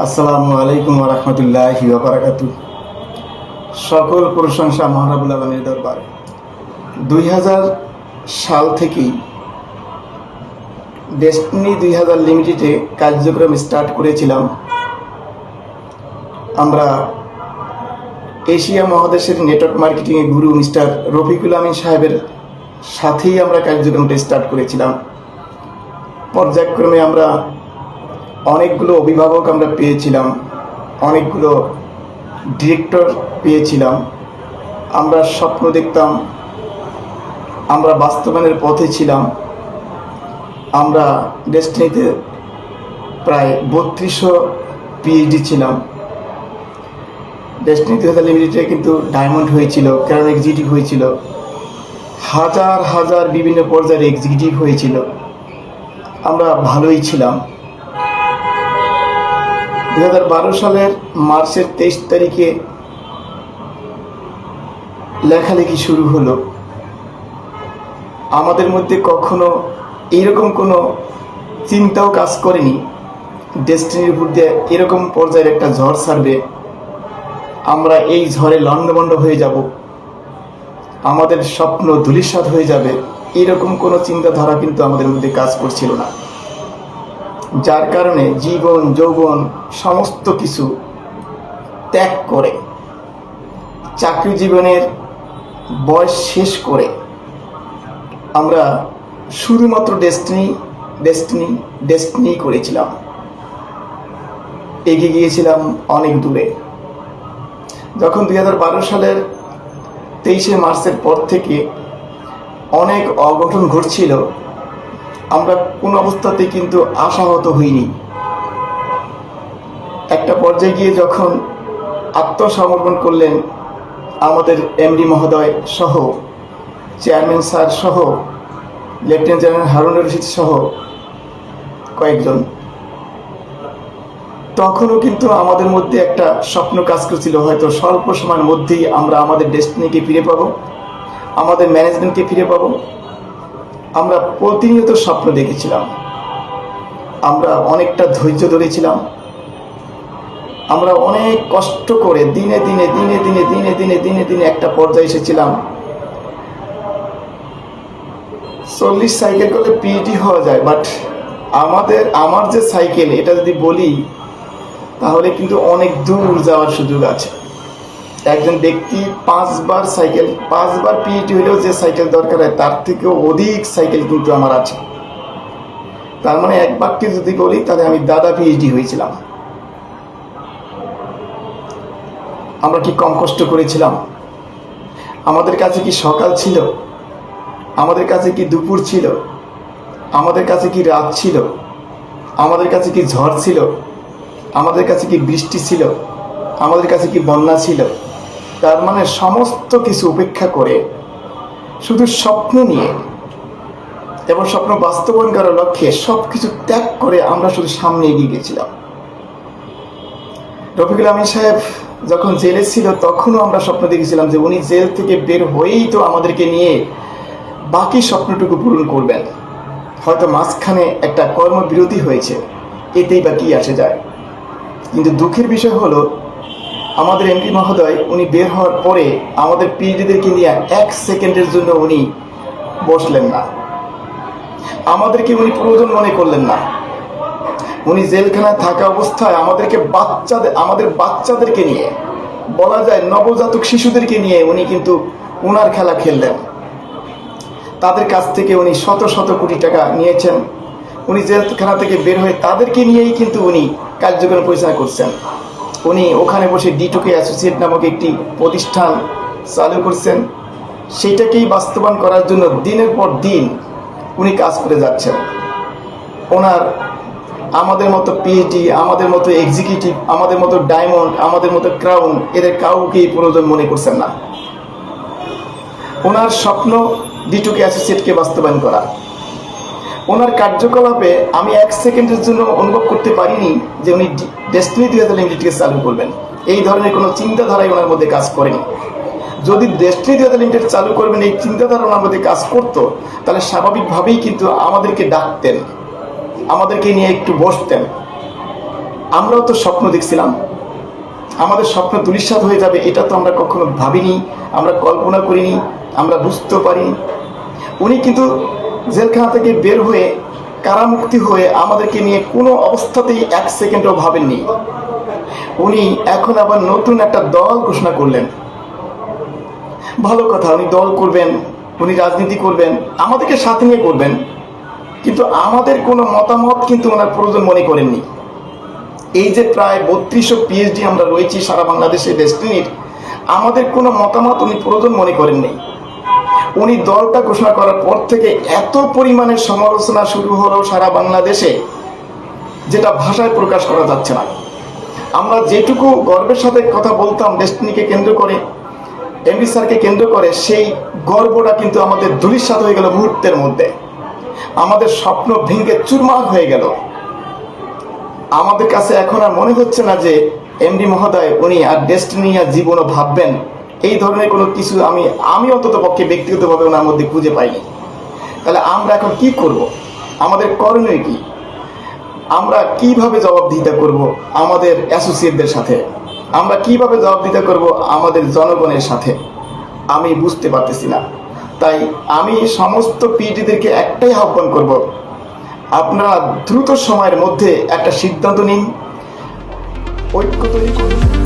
আসসালামু আলাইকুম রহমতুল্লাহ বারাকাতু সকল প্রশংসা মহারাবুল আলমীর দরবারে। দুই হাজার সাল থেকেই ডেস্টিনি দুই হাজার লিমিটেডে কার্যক্রম স্টার্ট করেছিলাম। আমরা এশিয়া মহাদেশের নেটওয়ার্ক মার্কেটিংয়ে গুরু মিস্টার রফিকুল আমিন সাহেবের সাথেই আমরা কার্যক্রমটা স্টার্ট করেছিলাম। পর্যায়ক্রমে আমরা অনেকগুলো অভিভাবক আমরা পেয়েছিলাম, অনেকগুলো ডিরেক্টর পেয়েছিলাম। আমরা স্বপ্ন দেখতাম, আমরা বাস্তবায়নের পথে ছিলাম। আমরা ডেস্টিনিতে প্রায় বত্রিশশো পিএইচডি ছিলাম। ডেস্টিনি দুই হাজার লিমিটেডে কিন্তু ডায়মন্ড হয়েছিল কারণ এক্সিকিউটিভ হয়েছিল। হাজার হাজার বিভিন্ন পর্যায়ের এক্সিকিউটিভ হয়েছিল। আমরা ভালোই ছিলাম। দু সালের মার্চের তেইশ তারিখে লেখালেখি শুরু হলো। আমাদের মধ্যে কখনো এরকম কোনো চিন্তাও কাজ করেনি। ডেস্টিনির দিয়ে এরকম পর্যায়ের একটা ঝড় ছাড়বে। আমরা এই ঝড়ে লণ্ডভণ্ড হয়ে যাব। আমাদের স্বপ্ন ধূলিসাৎ হয়ে যাবে। এরকম কোনো চিন্তাধারা কিন্তু আমাদের মধ্যে কাজ করছিল না। যার কারণে জীবন, যৌবন, সমস্ত কিছু ত্যাগ করে, চাকরি জীবনের বয়স শেষ করে, আমরা শুধুমাত্র ডেস্টিনি ডেস্টিনি ডেস্টিনি করেছিলাম। এগিয়ে গিয়েছিলাম অনেক দূরে। যখন দুই হাজার বারো সালের তেইশে মার্চের পর থেকে অনেক অঘটন ঘটছিল আমরা কোন অবস্থাতে কিন্তু আশাহত হইনি। একটা পর্যায়ে গিয়ে যখন আত্মসমর্পণ করলেন আমাদের এমডি মহোদয় সহ, চেয়ারম্যান স্যার সহ, লেফটেন্যান্ট জেনারেল হারুন রশিদ সহ কয়েকজন। তখনও কিন্তু আমাদের মধ্যে একটা স্বপ্ন কাজ করছিল, হয়তো স্বল্প সময়ের মধ্যেই আমরা আমাদের ডেস্টিনিকে ফিরে পাবো, আমাদের ম্যানেজমেন্টকে ফিরে পাবো। আমরা প্রতিনিয়ত স্বপ্ন দেখেছিলাম। আমরা অনেকটা ধৈর্য ধরেছিলাম। আমরা অনেক কষ্ট করে দিনে দিনে দিনে দিনে দিনে দিনে দিনে দিনে একটা পর্যায়ে এসেছিলাম। চল্লিশ সাইকেল করলে পিইটি হওয়া যায় বাট আমাদের, আমার যে সাইকেল, এটা যদি বলি, তাহলে কিন্তু অনেক দূর যাওয়ার সুযোগ আছে। একজন ব্যক্তি পাঁচবার সাইকেল, পাঁচবার পিইটি হলেও যে সাইকেল দরকার হয়, তার থেকেও অধিক সাইকেল কিন্তু আমার আছে। তার মানে এক বাক্যে যদি বলি, তাহলে আমি দাদা পিএইচডি হয়েছিলাম। আমরা কি কম কষ্ট করেছিলাম? আমাদের কাছে কি সকাল ছিল? আমাদের কাছে কি দুপুর ছিল? আমাদের কাছে কি রাত ছিল? আমাদের কাছে কি ঝড় ছিল? আমাদের কাছে কি বৃষ্টি ছিল? আমাদের কাছে কি বন্যা ছিল? তার মানে সমস্ত কিছু উপেক্ষা করে শুধু স্বপ্ন নিয়ে এবং স্বপ্ন বাস্তবায়ন করার লক্ষ্যে সব কিছু ত্যাগ করে আমরা শুধু সামনে এগিয়ে গেছিলাম রফিকুল আমিন সাহেব যখন জেলে ছিল, তখনও আমরা স্বপ্ন দেখেছিলাম যে উনি জেল থেকে বের হয়েই তো আমাদেরকে নিয়ে বাকি স্বপ্নটুকু পূরণ করবেন। হয়তো মাঝখানে একটা কর্মবিরতি হয়েছে, এতেই বা কি আসে যায়। কিন্তু দুঃখের বিষয় হলো আমাদের এমপি মহোদয়, উনি বের হওয়ার পরে আমাদের পিডিদেরকে নিয়ে এক সেকেন্ডের জন্য উনি বসলেন না। আমাদেরকে উনি প্রয়োজন মনে করলেন না। উনি জেলখানায় থাকা অবস্থায় আমাদেরকে বাচ্চাদের, আমাদের বাচ্চাদেরকে নিয়ে, বলা যায় নবজাতক শিশুদেরকে নিয়ে উনি কিন্তু উনার খেলা খেললেন। তাদের কাছ থেকে উনি শত শত কোটি টাকা নিয়েছেন। উনি জেলখানা থেকে বের হয়ে তাদেরকে নিয়েই কিন্তু উনি কার্যক্রম পরিচালনা করছেন। উনি ওখানে বসে ডিটুকে অ্যাসোসিয়েট নামক একটি প্রতিষ্ঠান চালু করছেন। সেইটাকেই বাস্তবায়ন করার জন্য দিনের পর দিন উনি কাজ করে যাচ্ছেন। ওনার আমাদের মতো পিএইচডি আমাদের মতো এক্সিকিউটিভ আমাদের মতো ডায়মন্ড আমাদের মতো ক্রাউন এদের কাউকেই প্রয়োজন মনে করছেন না। ওনার স্বপ্ন ডিটুকে অ্যাসোসিয়েটকে বাস্তবায়ন করা। ওনার কার্যকলাপে আমি এক সেকেন্ডের জন্য অনুভব করতে পারিনি যে উনি ডেস্টিনি দুই হাজার লিমিটেডকে চালু করবেন। এই ধরনের কোনো চিন্তাধারাই ওনার মধ্যে কাজ করেনি। যদি ডেস্টিনি দুই হাজার লিমিটেড চালু করবেন, এই চিন্তাধারা ওনার মধ্যে কাজ করতো, তাহলে স্বাভাবিকভাবেই কিন্তু আমাদেরকে ডাকতেন, আমাদেরকে নিয়ে একটু বসতেন। আমরাও তো স্বপ্ন দেখছিলাম। আমাদের স্বপ্ন দুলিশ্বাত হয়ে যাবে, এটা তো আমরা কখনো ভাবিনি, আমরা কল্পনা করিনি, আমরা বুঝতেও পারিনি। উনি কিন্তু জেলখানা থেকে বের হয়ে কারামুক্তি হয়ে আমাদেরকে নিয়ে কোনো অবস্থাতেই এক সেকেন্ডও ভাবেননি। উনি এখন আবার নতুন একটা দল ঘোষণা করলেন। ভালো কথা, উনি দল করবেন, উনি রাজনীতি করবেন, আমাদেরকে সাথে নিয়ে করবেন। কিন্তু আমাদের কোনো মতামত কিন্তু ওনার প্রয়োজন মনে করেননি। এই যে প্রায় বত্রিশশো পিএইচডি আমরা রয়েছি সারা বাংলাদেশে ডেস্টিনির আমাদের কোনো মতামত উনি প্রয়োজন মনে করেননি। উনি দলটা ঘোষণা করার পর থেকে এত পরিমাণে সমালোচনা শুরু হলো সারা বাংলাদেশে, যেটা ভাষায় প্রকাশ করা যাচ্ছে না। আমরা যেটুকু গর্বের সাথে কথা বলতাম, ডেস্টিনিকে কেন্দ্র করে, এমডি স্যারকে কেন্দ্র করে, সেই গর্বটা কিন্তু আমাদের ধুলিস্বাদ হয়ে গেল মুহূর্তের মধ্যে। আমাদের স্বপ্ন ভেঙে চুরমার হয়ে গেল। আমাদের কাছে এখন আর মনে হচ্ছে না যে এমডি মহোদয়, উনি আর ডেস্টিনি আর জীবনও ভাববেন এই ধরনের কোনো কিছু আমি আমি অন্তত পক্ষে ব্যক্তিগতভাবে ওনার মধ্যে খুঁজে পাইনি। তাহলে আমরা এখন কি করব? আমাদের করণীয় কি? আমরা কীভাবে জবাবদিহিতা করব আমাদের অ্যাসোসিয়েটদের সাথে? আমরা কীভাবে জবাবদিহিতা করব আমাদের জনগণের সাথে? আমি বুঝতে পারতেছি না। তাই আমি সমস্ত পিটিদেরকে একটাই আহ্বান করব, আপনারা দ্রুত সময়ের মধ্যে একটা সিদ্ধান্ত নিন। ঐক্য তৈরি করুন।